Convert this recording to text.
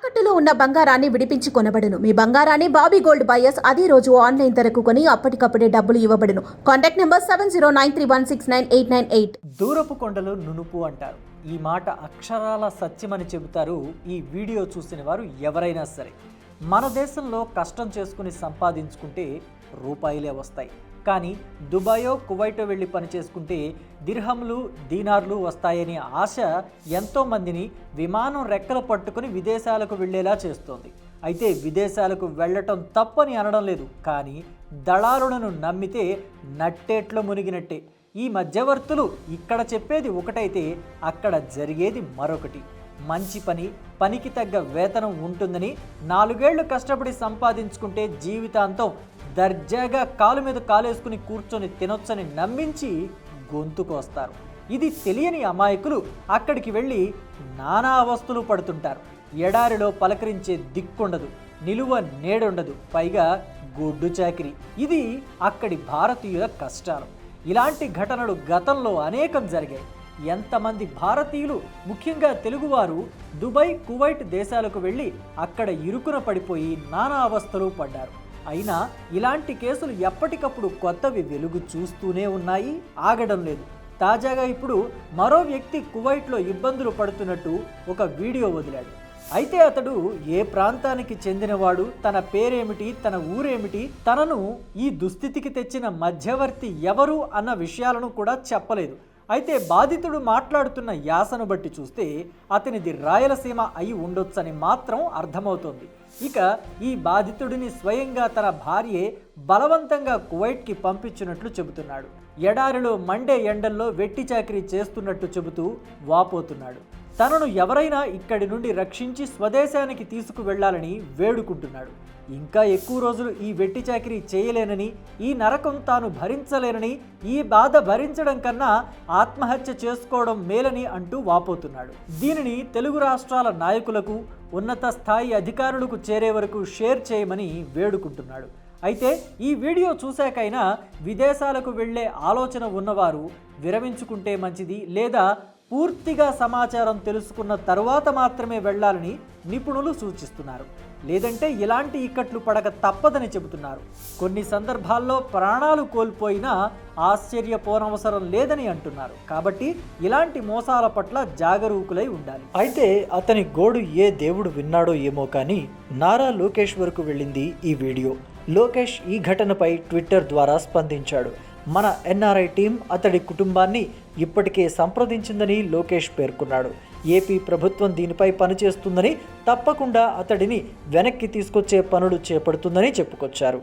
తాకట్టులో ఉన్న బంగారాన్ని విడిపించి కొనబడును మీ బంగారాన్ని బాబీ గోల్డ్ బయర్స్ అదే రోజు ఆన్లైన్ ధరకు కొని అప్పటికప్పుడే డబ్బులు ఇవ్వబడును. Contact number seven zero nine three one six nine eight nine eight. దూరపు కొండలు నునుపు అంటారు. ఈ మాట అక్షరాల సత్యమని చెబుతారు ఈ వీడియో చూసిన వారు ఎవరైనా సరే. మన దేశంలో కష్టం చేసుకుని సంపాదించుకుంటే రూపాయలే వస్తాయి. కానీ దుబాయో కువైటో వెళ్ళి పని చేసుకుంటే దిర్హంలు దీనార్లు వస్తాయనే ఆశ ఎంతోమందిని విమానం రెక్కలు పట్టుకుని విదేశాలకు వెళ్ళేలా చేస్తోంది. అయితే విదేశాలకు వెళ్ళటం తప్పని అనడం లేదు. కానీ దళారులను నమ్మితే నట్టేట్లో మునిగినట్టే. ఈ మధ్యవర్తులు ఇక్కడ చెప్పేది ఒకటైతే అక్కడ జరిగేది మరొకటి. మంచి పని పనికి తగ్గ వేతనం ఉంటుందని నాలుగేళ్ళు కష్టపడి సంపాదించుకుంటే జీవితాంతం దర్జాగా కాలు మీద కాలేసుకుని కూర్చొని తినొచ్చని నమ్మించి గొంతుకొస్తారు ఇది తెలియని అమాయకులు అక్కడికి వెళ్ళి నానా అవస్థలు పడుతుంటారు. ఎడారిలో పలకరించే దిక్కుండదు నిలువ నేడుండదు పైగా గొడ్డు చాకిరి. ఇది అక్కడి భారతీయుల కష్టాలు. ఇలాంటి ఘటనలు గతంలో అనేకం జరిగాయి. ఎంతమంది భారతీయులు ముఖ్యంగా తెలుగువారు దుబాయ్ కువైట్ దేశాలకు వెళ్ళి అక్కడ ఇరుకున పడిపోయి నానా అవస్థలు పడ్డారు. అయినా ఇలాంటి కేసులు ఎప్పటికప్పుడు కొత్తవి వెలుగు చూస్తూనే ఉన్నాయి. ఆగడం లేదు. తాజాగా ఇప్పుడు మరో వ్యక్తి కువైట్లో ఇబ్బందులు పడుతున్నట్టు ఒక వీడియో వదిలాడు. అయితే అతడు ఏ ప్రాంతానికి చెందినవాడు తన పేరేమిటి తన ఊరేమిటి తనను ఈ దుస్థితికి తెచ్చిన మధ్యవర్తి ఎవరు అన్న విషయాలను కూడా చెప్పలేదు. అయితే బాధితుడు మాట్లాడుతున్న యాసను బట్టి చూస్తే అతనిది రాయలసీమ అయి ఉండొచ్చని మాత్రం అర్థమవుతోంది. ఇక ఈ బాధితుడిని స్వయంగా తన భార్యే బలవంతంగా కువైట్కి పంపించినట్లు చెబుతున్నాడు. ఎడారిలో మండే ఎండల్లో వెట్టి చాకిరీ చేస్తున్నట్టు చెబుతూ వాపోతున్నాడు. తనను ఎవరైనా ఇక్కడి నుండి రక్షించి స్వదేశానికి తీసుకువెళ్ళాలని వేడుకుంటున్నాడు. ఇంకా ఎక్కువ రోజులు ఈ వెట్టి చాకిరీ చేయలేనని ఈ నరకం తాను భరించలేనని ఈ బాధ భరించడం కన్నా ఆత్మహత్య చేసుకోవడం మేలని అంటూ వాపోతున్నాడు. దీనిని తెలుగు రాష్ట్రాల నాయకులకు ఉన్నత స్థాయి అధికారులకు చేరే వరకు షేర్ చేయమని వేడుకుంటున్నాడు. అయితే ఈ వీడియో చూశాకైనా విదేశాలకు వెళ్ళే ఆలోచన ఉన్నవారు విరమించుకుంటే మంచిది లేదా పూర్తిగా సమాచారం తెలుసుకున్న తరువాత మాత్రమే వెళ్ళాలని నిపుణులు సూచిస్తున్నారు. లేదంటే ఇలాంటి ఇక్కట్లు పడక తప్పదని చెబుతున్నారు. కొన్ని సందర్భాల్లో ప్రాణాలు కోల్పోయినా ఆశ్చర్యపోనవసరం లేదని అంటున్నారు. కాబట్టి ఇలాంటి మోసాల పట్ల జాగరూకులై ఉండాలి. అయితే అతని గోడు ఏ దేవుడు విన్నాడో ఏమో కానీ నారా లోకేష్ వరకు వెళ్ళింది ఈ వీడియో. లోకేష్ ఈ ఘటనపై ట్విట్టర్ ద్వారా స్పందించాడు. మన ఎన్ఆర్ఐ టీం అతడి కుటుంబాన్ని ఇప్పటికే సంప్రదించిందని లోకేష్ పేర్కొన్నాడు. ఏపీ ప్రభుత్వం దీనిపై పనిచేస్తుందని తప్పకుండా అతడిని వెనక్కి తీసుకొచ్చే పనులు చేపడుతుందని చెప్పుకొచ్చారు.